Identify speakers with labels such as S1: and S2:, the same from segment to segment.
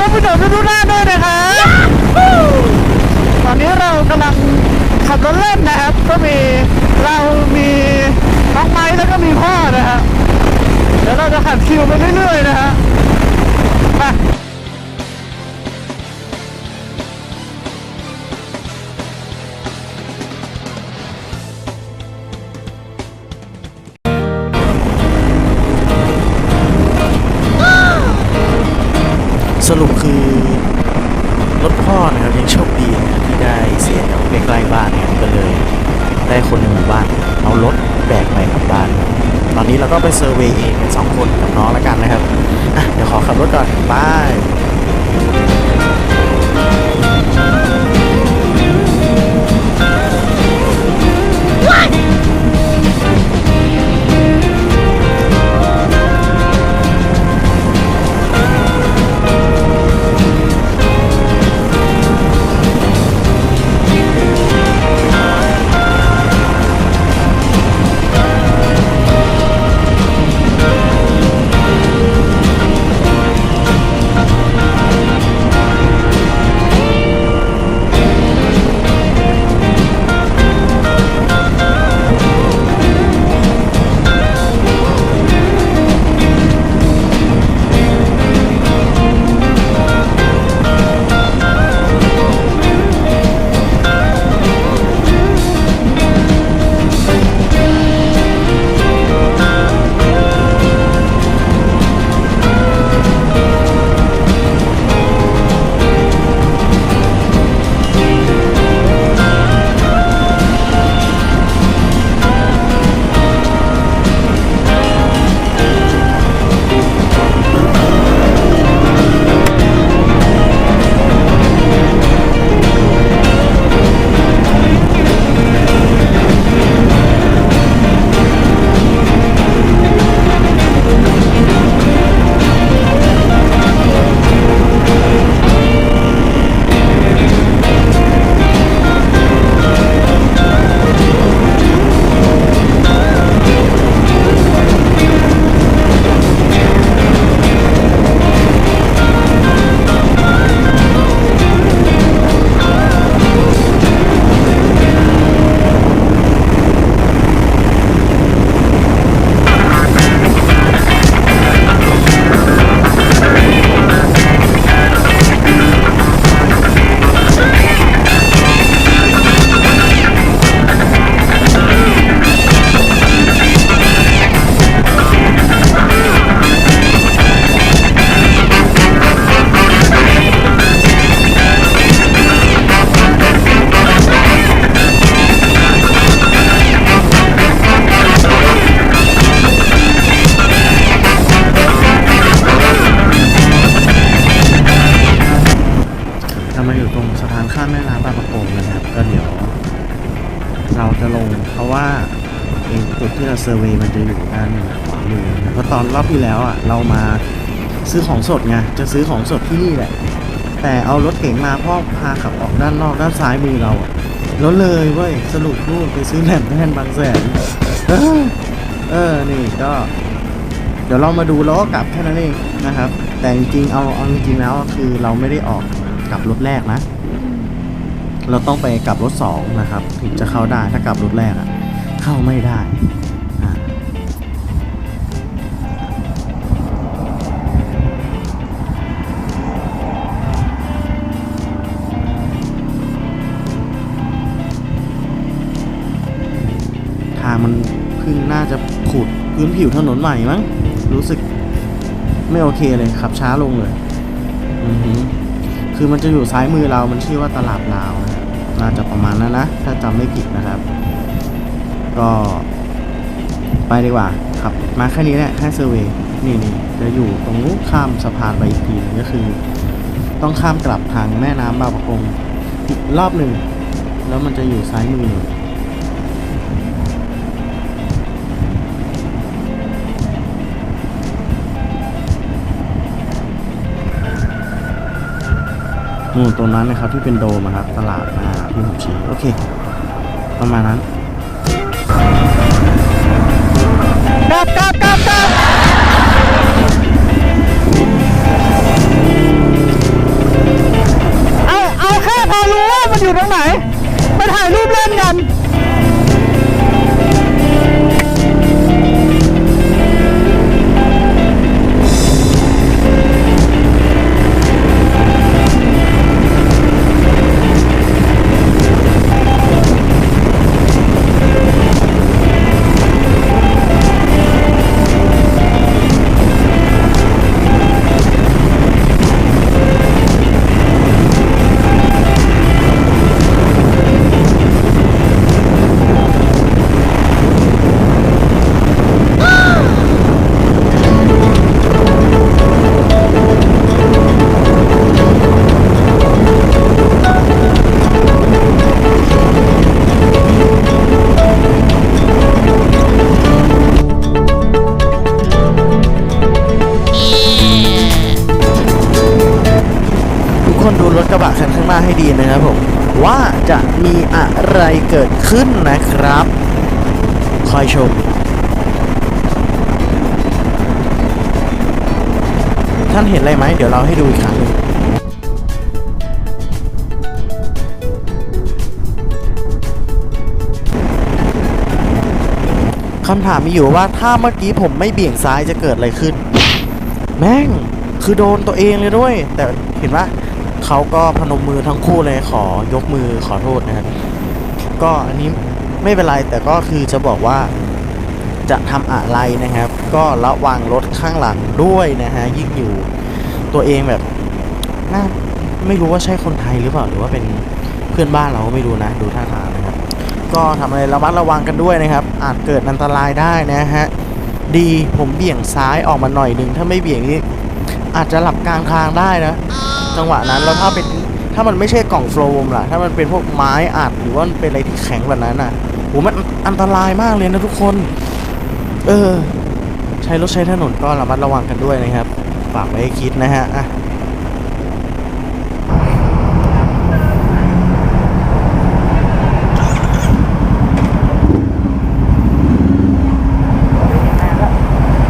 S1: ท่านผู้ชมทุกท่านด้วยนะครับตอนนี้เรากำลังขับรถเล่นนะครับ ก็มีเรามีน้องไม้แล้วก็มีพ่อนะฮะเดี๋ยวเราจะขับคิวไปเรื่อยๆนะฮะไป
S2: สรุปคือรถพ่อนะครับยังโชคดีนะที่ได้เสียใกล้ๆบ้านเนี่ยก็เลยได้คนในหมู่บ้านเอารถแบกไปกลับบ้าน ตอนนี้เราก็ไปเซอร์เวย์เองกันสองคนกับน้องแล้วกันนะครับอะเดี๋ยวขอขับรถก่อนบาย เรามาอยู่ตรงสะพานข้ามแม่น้ำบางประกงแล้วนะครับ ก็เดี๋ยว เราจะลงเพราะว่าไอ้จุดที่เราเซอร์เวยมันจะอยู่ด้านขวามือนะเพราะตอนรอบที่แล้วอะเรามาซื้อของสดไงจะซื้อของสดที่นี่แหละ แต่เอารถเก๋งมาพ่อพาขับออกด้านนอกด้านซ้ายมือเราอะแล้วเลยเว้ยสรุปรูดไปซื้อแหลมแท่นบางแสนเออเออนี่ก็ เดี๋ยวเรามาดูแล้วก็กลับแค่นั้นเองนะครับ แต่จริงๆเอาเอาจริงๆแล้วคือเราไม่ได้ออก กลับรถแรกนะ เราต้องไปกลับรถสองนะครับถึงจะเข้าได้ถ้ากลับรถแรกอะเข้าไม่ได้อ่าทางมันเพิ่งน่าจะขุดพื้นผิวถนนใหม่มั้งรู้สึกไม่โอเคเลยขับช้าลงเลย อือหือ คือมันจะอยู่ซ้ายมือเรา มันชื่อว่าตลาดลาวนะครับน่าจะประมาณนั้นนะ ถ้าจำไม่ผิดนะครับ ก็ไปดีกว่าครับ มาแค่นี้แหละแค่เซอร์เวย์นี่นี่จะอยู่ตรงนู้นข้ามสะพานไปอีกทีก็คือ ต้องข้ามกลับทางแม่น้ำบางประกงอีกรอบหนึ่ง แล้วมันจะอยู่ซ้ายมือหนึ่ง นู่นตรงนั้นนะครับที่เป็นโดมครับตลาดอ่าที่ผมชี้โอเค ประมาณนั้น
S1: กลับกลับกลับกลับ
S2: จะมีอะไรเกิดขึ้นนะครับ คอยชม ท่านเห็นอะไรไหม เดี๋ยวเราให้ดูอีกครั้งหนึ่งคำถามมีอยู่ว่าถ้าเมื่อกี้ผมไม่เบี่ยงซ้ายจะเกิดอะไรขึ้น แม่ง คือโดนตัวเองเลยด้วย แต่เห็นว่า เขาก็พนมมือทั้งคู่เลยขอยกมือขอโทษนะครับก็อันนี้ไม่เป็นไรแต่ก็คือจะบอกว่าจะทำอะไรนะครับ ก็ระวังรถข้างหลังด้วยนะฮะยิ่งอยู่ตัวเองแบบน่าไม่รู้ว่าใช่คนไทยหรือเปล่าหรือว่าเป็นเพื่อนบ้านเราก็ไม่รู้นะ ดูท่าทางนะครับ ก็ทำอะไรระมัดระวังกันด้วยนะครับ อาจเกิดอันตรายได้นะฮะดีผมเบี่ยงซ้ายออกมาหน่อยหนึ่งถ้าไม่เบี่ยงนี่อาจจะหลับกลางทางได้นะ จังหวะนั้น แล้วถ้าเป็นถ้ามันไม่ใช่กล่องโฟมล่ะ ถ้ามันเป็นพวกไม้อัดหรือว่ามันเป็นอะไรที่แข็งแบบนั้นน่ะโหมันอันตรายมากเลยนะทุกคน เออ ใช้รถใช้ถนนก็ระมัดระวังกันด้วยนะครับฝากไว้ให้คิดนะฮะอะ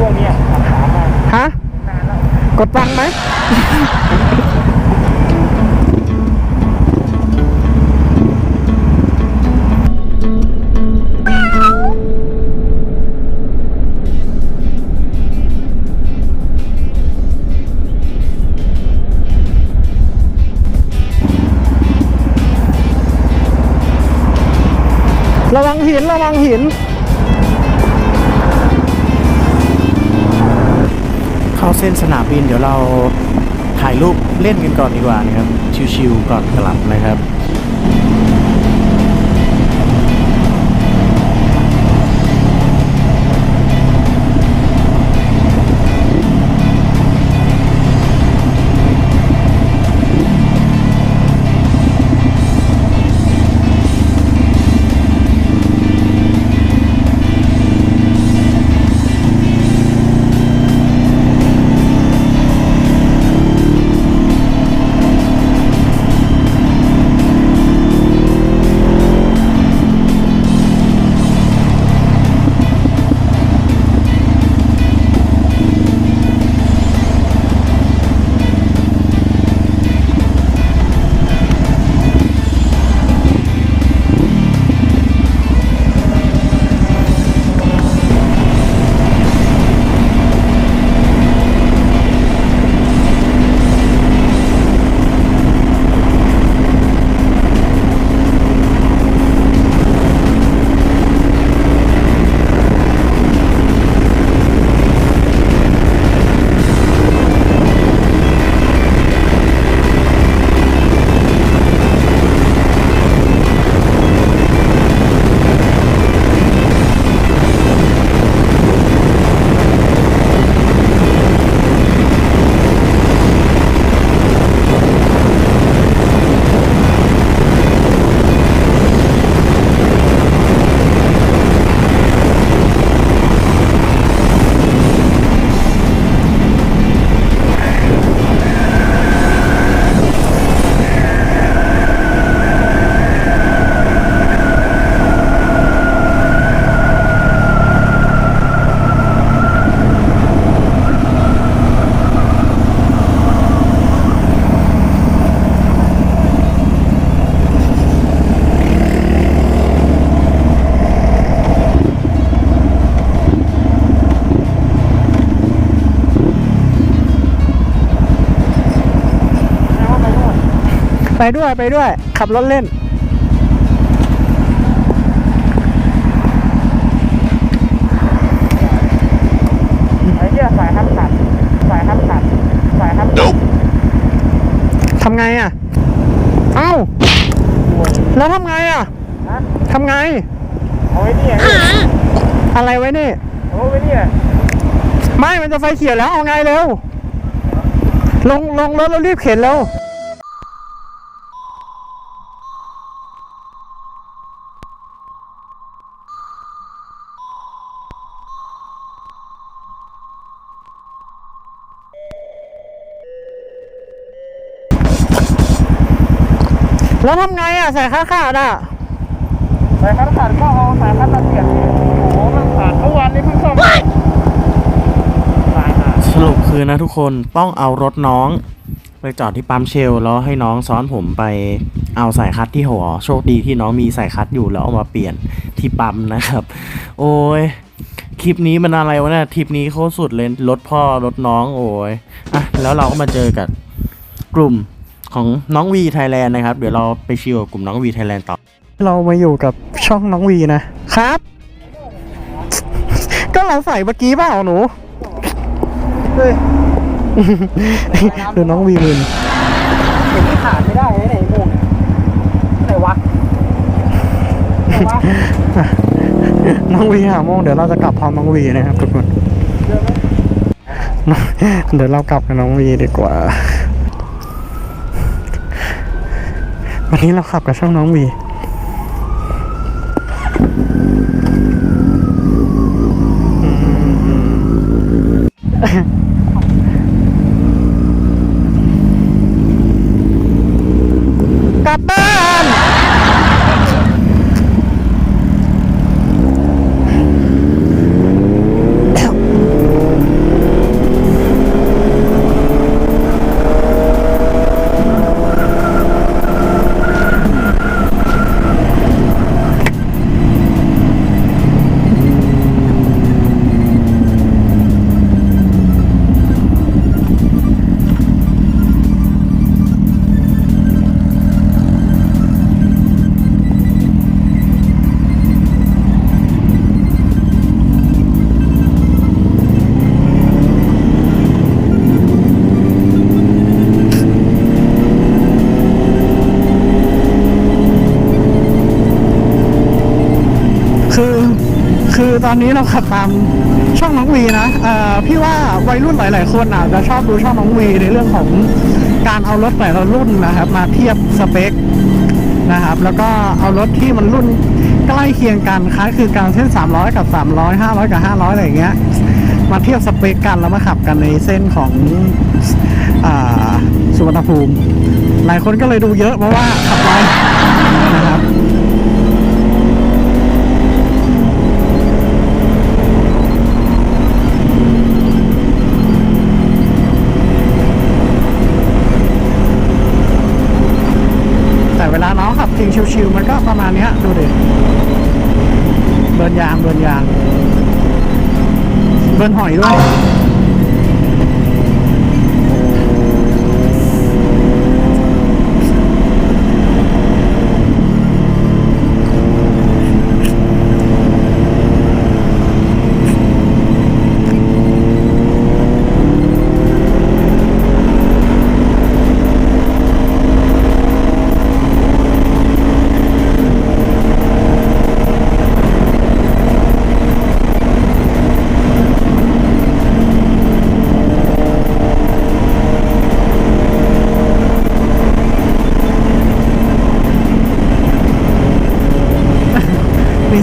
S3: กเนี้ยถามมา
S1: ฮะ กดตังไหม ระวังหินระวังหิน
S2: เข้าเส้นสนามบินเดี๋ยวเราถ่ายรูปเล่นกันก่อนดีกว่านะครับ ชิวๆก่อนกลับนะครับ
S1: ไปด้วยไปด้วย ขับรถเล่น
S3: ไอ้เหี้ยสายฮับตัดสายฮับตัดสายฮับตัด
S1: ทำไงอะ เอ้า แล้วทำไงอะ
S3: ฮะ
S1: ทำไง
S3: เอาไว้เนี่ย
S1: อะไรไว้นี่
S3: เอาไว้เนี่ย
S1: ไม่ มันจะไฟเขียวแล้ว เอาไงเร็ว ลงลงรถแล้วรีบเข็นเร็ว แล้วทำไงอะใส่ค่าขาดอะ
S3: สายคัดขาดก็เอาสายคัดมาเสียบที่โอ้โหมันขาดเมื่อวานนี้เพิ่งซ่อมสายขาด
S2: สรุปคือนะทุกคนต้องเอารถน้อง ไปจอดที่ปั๊มเชลแล้วให้น้องซ้อนผมไปเอาสายคัดที่หัวโชคดีที่น้องมีสายคัดอยู่แล้วเอามาเปลี่ยนที่ปั๊มนะครับ โอ้ยคลิปนี้มันอะไรวะเนี่ยทริปนี้โคตรสุดเลยรถพ่อรถน้องโอ้ยอะแล้วเราก็มาเจอกับกลุ่ม ของน้องวีไทยแลนด์นะครับ เดี๋ยวเราไปชิลกับกลุ่มน้องวีไทยแลนด์ต่อ
S1: เรามาอยู่กับช่องน้องวีนะครับ ก็เราใส่เมื่อกี้เปล่าหนู
S3: เฮ้ย
S1: ดูน้องวีมึน
S3: เห็นที่ขาดไม่ได้ไหนโมงไหนวะไหนวะ
S1: น้องวีหาโมงเดี๋ยวเราจะกลับพร้อมน้องวีนะครับทุกคน เดี๋ยวเรากลับกับน้องวีดีกว่า วันนี้เราขับกับช่องน้องวีก ตอนนี้เราขับตามช่องน้องวีนะพี่ว่าวัยรุ่นหลาย ๆ คนอาจจะชอบดูช่องน้องวีในเรื่องของการเอารถแต่ละรุ่นนะครับ มาเทียบสเปคนะครับ แล้วก็เอารถที่มันรุ่นใกล้เคียงกันคล้ายคือการเส้น300 กับ 300 500 กับ 500 อะไรอย่างเงี้ยมาเทียบสเปคกันแล้วมาขับกันในเส้นของอสุวรรณภูมิ หลายคนก็เลยดูเยอะเพราะว่าขับไว ชิวๆมันก็ประมาณนี้ดูดิเบิร์นยางเบิร์นยางเบิร์นหอยด้วย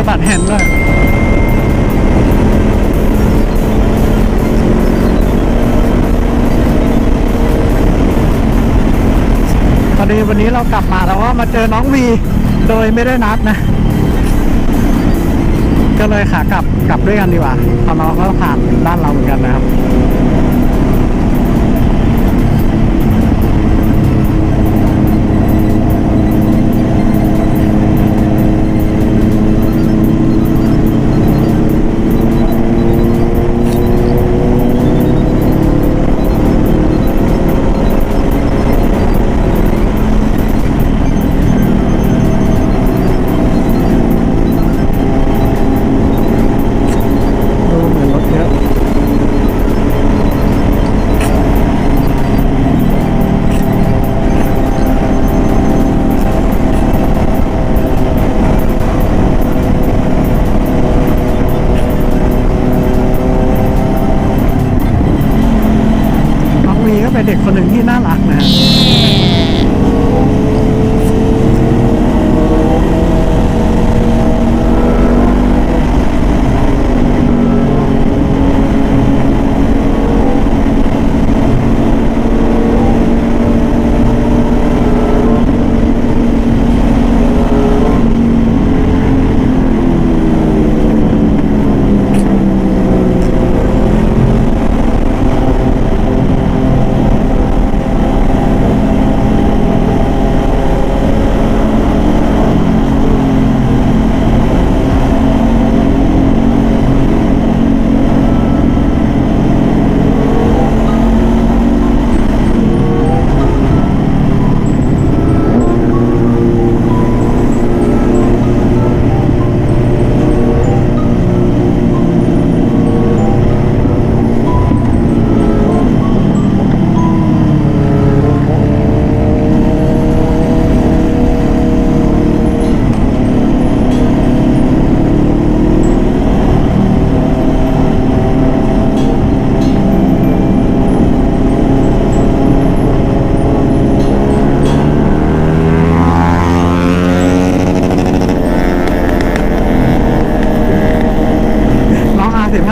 S1: ะบัดแฮนด์ด้วยพอดีวันนี้เรากลับมาแล้วว่ามาเจอน้องวีโดยไม่ได้นัดนะ ก็เลยขากลับกลับด้วยกันดีกว่าเพราะน้องก็ผ่านด้านเราเหมือนกันนะครับ วีก็เป็นเด็กคนหนึ่งที่น่ารักนะ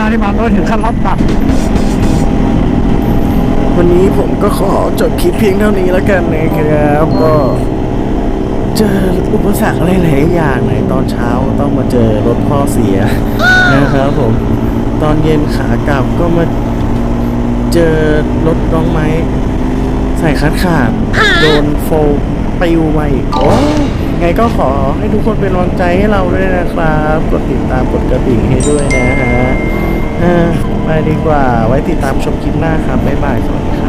S1: น ที่มันด้วยถึงขั้นรับตัด
S2: วันนี้ผมก็ขอ จบคลิปเพียงเท่านี้แล้วกันนะครับก็เจออุปสรรคอะไรหลายอย่างในตอนเช้าต้องมาเจอรถพ่อเสียนะครับผมตอนเย็นขากลับก็มาเจอรถน้องไม้ ใส่คัดขาดโดนโฟมปิวมาอีกโอ้ไงก็ขอให้ทุกคนเป็นกำลังใจให้เราด้วยนะครับกดติดตามกดกระดิ่งให้ด้วยนะฮะอ่าไปดีกว่าไว้ติดตามชมคลิปหน้าครับบ๊ายบายสวัสดีครับ